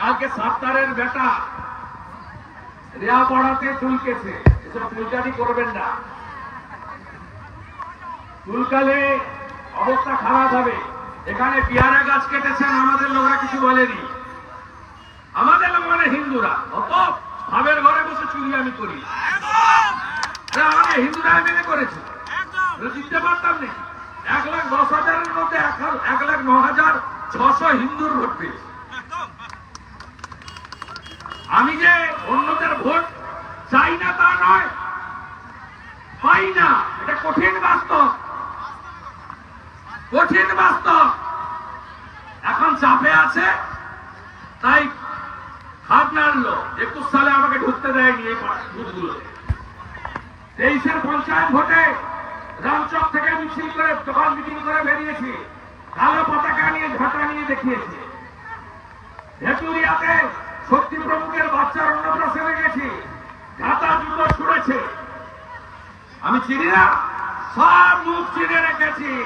কালকে সাত্তারের বেটা রেয়া পড়াতে চুলকেছে। এসব চুলকানি করবেন না। চুলকালে অবস্থা খারাপ হবে। এখানে পেয়ারা গাছ কেটেছেন, আমাদের লোকরা কিছু বলেনি। আমাদের লোক মানে হিন্দুরা। অত ভাবের ঘরে বসে চুরি আমি করি। হিন্দুরা মেনে করেছে। দিতে পারতাম নাকি? এক লাখ দশ হাজারের মধ্যে এক লাখ ন হাজার ছশো হিন্দুর ভোট পেয়েছে। আমি যে অন্যদের ভোট চাই না তা নয়, পাই না। এটা কঠিন বাস্তব। কঠিন বাস্তব। এখন চাপে আছে, তাই হাত নাড়লো একুশ সালে আমাকে ঢুকতে দেয়নি এই বুথগুলো তেইশের পঞ্চায়েত ভোটে রামচক থেকে মিছিল করে দোকান মিটিং করে বেরিয়েছি। কালো পতাকা নিয়ে ঝাঁটা নিয়ে দেখিয়েছি। ভেটুরিয়াতে শক্তি প্রমুখের বাচ্চার অন্নপ্রাশনে গেছি। ঘাতা জুতো ছুড়েছে। আমি চিনি না। সব মুখ চিনে রেখেছি।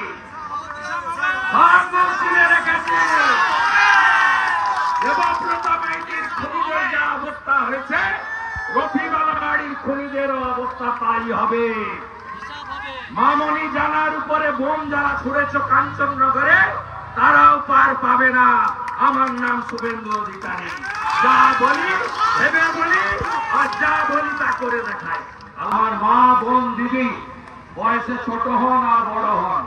যা অবস্থা হয়েছে অবস্থা তাই হবে। মামনি জানার উপরে বোম যারা ছুড়েছ কাঞ্চননগরে, তারাও পার পাবে না। আমার নাম শুভেন্দু অধিকারী। যা বলি, ভেবে বলি, আর যা বলি তা করে দেখায় আমার মা, বোন, দিদি, বয়সে ছোট হন আর বড় হন,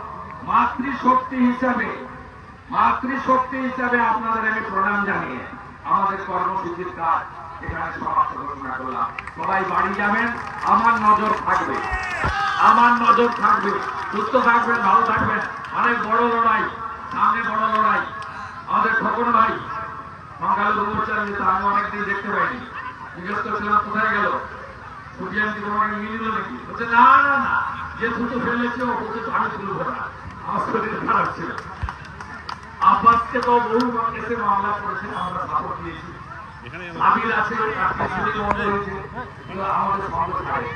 মাতৃশক্তি হিসাবে মাতৃশক্তি হিসাবে আপনাদের আমি প্রণাম জানিয়ে আমাদের কর্মসূচির কাজ এখানে সমাপ্ত ঘোষণা করলাম। সবাই বাড়ি যাবেন, আমার নজর থাকবে। আমার নজর থাকবে, সুস্থ থাকবেন, ভালো থাকবেন। অনেক বড় লড়াই, সামনে বড় লড়াই। আমাদের খোকন ভাই বাঙালি উপচার যেতে আমি অনেকদিন দেখতে পাইনি। জিজ্ঞেস করছিলাম কোথায় গেল? সুটিয়ান কি তোমাকে নিয়ে নিল নাকি? বলছে না না না। যে দুটো ফেলেছে ও বলছে আমি তুলবো না। আমার শরীর খারাপ ছিল। আব্বাসকে তো বহু এসে মামলা করেছে আমরা সাপোর্ট দিয়েছি। আবির আছে কাকে ছেলে বন্ধ হয়েছে। এগুলো আমাদের সঙ্গে থাকে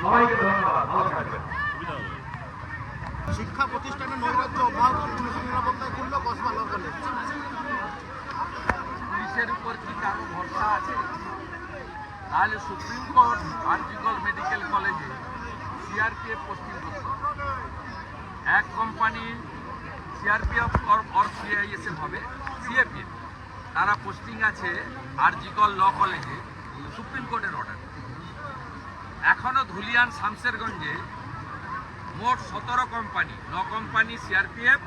সবাইকে ধন্যবাদ। ভালো থাকবেন। শিক্ষা প্রতিষ্ঠানে নৈরাজ্য অব্যাহত পুলিশ নিরাপত্তায় করল কসবা ল কলেজ পুলিশের উপর কি কারও ভরসা আছে? তাহলে সুপ্রিম কোর্ট আর্জিকল মেডিকেল কলেজে সিআরপিএফ পোস্টিং করছে। এক কোম্পানি সিআরপিএফ অর সিআইএসএফ হবে, সিএপিএফ। তারা পোস্টিং আছে আরজিকল ল কলেজে, সুপ্রিম কোর্টের অর্ডার। এখনও ধুলিয়ান শামসেরগঞ্জে মোট সতেরো কোম্পানি ন কোম্পানি সিআরপিএফ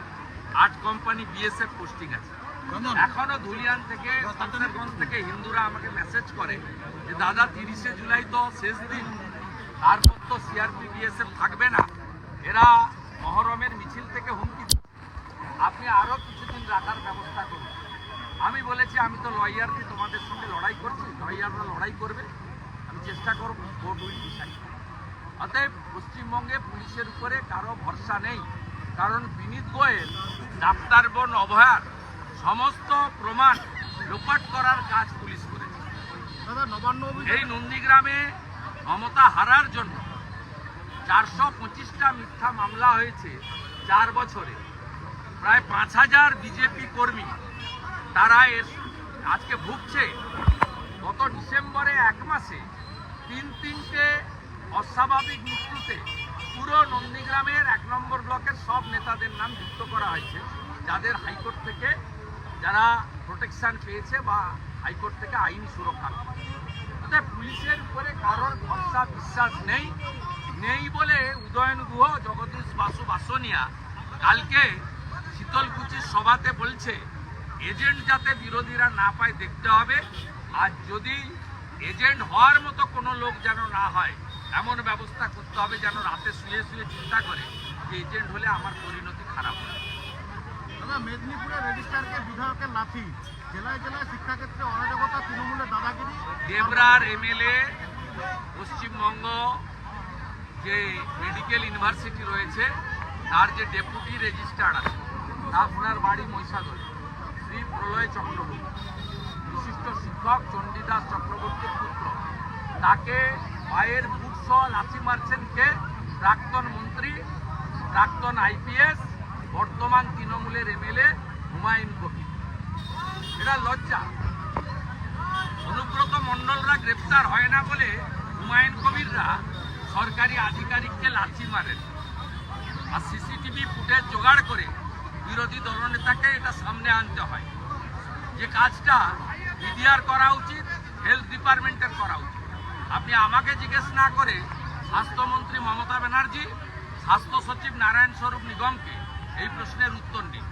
আট কোম্পানি বিএসএফ পোস্টিং আছে। এখনও ধুলিয়ান থেকে শামসেরগঞ্জ থেকে হিন্দুরা আমাকে মেসেজ করে যে দাদা তিরিশে জুলাই তো শেষ দিন তারপর তো সিআরপি বিএসএফ থাকবে না। এরা মহরমের মিছিল থেকে হুমকি। আপনি আরও কিছুদিন রাখার ব্যবস্থা করুন। আমি বলেছি আমি তো লয়ারকে তোমাদের সঙ্গে লড়াই করছি লয়াররা লড়াই করবে। আমি চেষ্টা করব কোর্ট উইল ডিসাইড অতএব পশ্চিমবঙ্গে পুলিশের উপরে কারও ভরসা নেই। কারণ বিনীত গোয়েল ডাক্তার বোন অভয়ার সমস্ত প্রমাণ লোপাট করার কাজ পুলিশ করেছে। এই নন্দীগ্রামে মমতা হারার জন্য চারশো পঁচিশটা মিথ্যা মামলা হয়েছে চার বছরে। প্রায় পাঁচ হাজার বিজেপি কর্মী তারা এর আজকে ভুগছে। গত ডিসেম্বরে এক মাসে তিন তিনটে অস্বাভাবিক মৃত্যুতে পুরো নন্দীগ্রামের এক নম্বর ব্লকের সব নেতাদের নাম যুক্ত করা হয়েছে, যাদের হাইকোর্ট থেকে যারা প্রোটেকশন পেয়েছে বা হাইকোর্ট থেকে আইন সুরক্ষা পেয়েছে। পুলিশের উপরে কারোর ভরসা, বিশ্বাস নেই নেই বলে উদয়ন গুহ, জগদীশ বাসু বাসনিয়া কালকে শীতলকুচির সভাতে বলছে, এজেন্ট যাতে বিরোধীরা না পায় দেখতে হবে আর যদি এজেন্ট হওয়ার মতো কোনো লোক যেন না হয় এমন ব্যবস্থা করতে হবে যেন রাতে শুয়ে শুয়ে চিন্তা করে যে এজেন্ট হলে আমার পরিণতি খারাপ হবে। দাদা মেদিনীপুরে রেজিস্ট্রারকে বিধায়কের লাথি জেলায় জেলায় শিক্ষাক্ষেত্রে অরাজকতা তৃণমূলের দাদাগিরি। দেবরার এমএলএ পশ্চিমবঙ্গ যে মেডিকেল ইউনিভার্সিটি রয়েছে তার যে ডেপুটি রেজিস্ট্রার আছে ওনার বাড়ি মহিষাদলে শ্রী প্রলয় চক্রবর্তী। বিশিষ্ট শিক্ষক চণ্ডীদাস চক্রবর্তীর পুত্র। তাকে পায়ের লাথি মারছেন কে? প্রাক্তন মন্ত্রী, প্রাক্তন আইপিএস, বর্তমান তৃণমূলের এমএলএ হুমায়ুন কবির। এটা লজ্জা। গ্রেপ্তার হয় না বলে হুমায়ুন কবিররা সরকারি আধিকারিককে লাথি মারেন। আর সিসিটিভি ফুটেজ জোগাড় করে বিরোধী দলনেতাকে এটা সামনে আনতে হয়। যে কাজটা বিডিআর করা উচিত, হেলথ ডিপার্টমেন্টের করা উচিত। আপনি আমাকে জিজ্ঞেস না করে স্বাস্থ্যমন্ত্রী মমতা ব্যানার্জি, স্বাস্থ্য সচিব নারায়ণ স্বরূপ নিগমকে এই প্রশ্নের উত্তর দিন।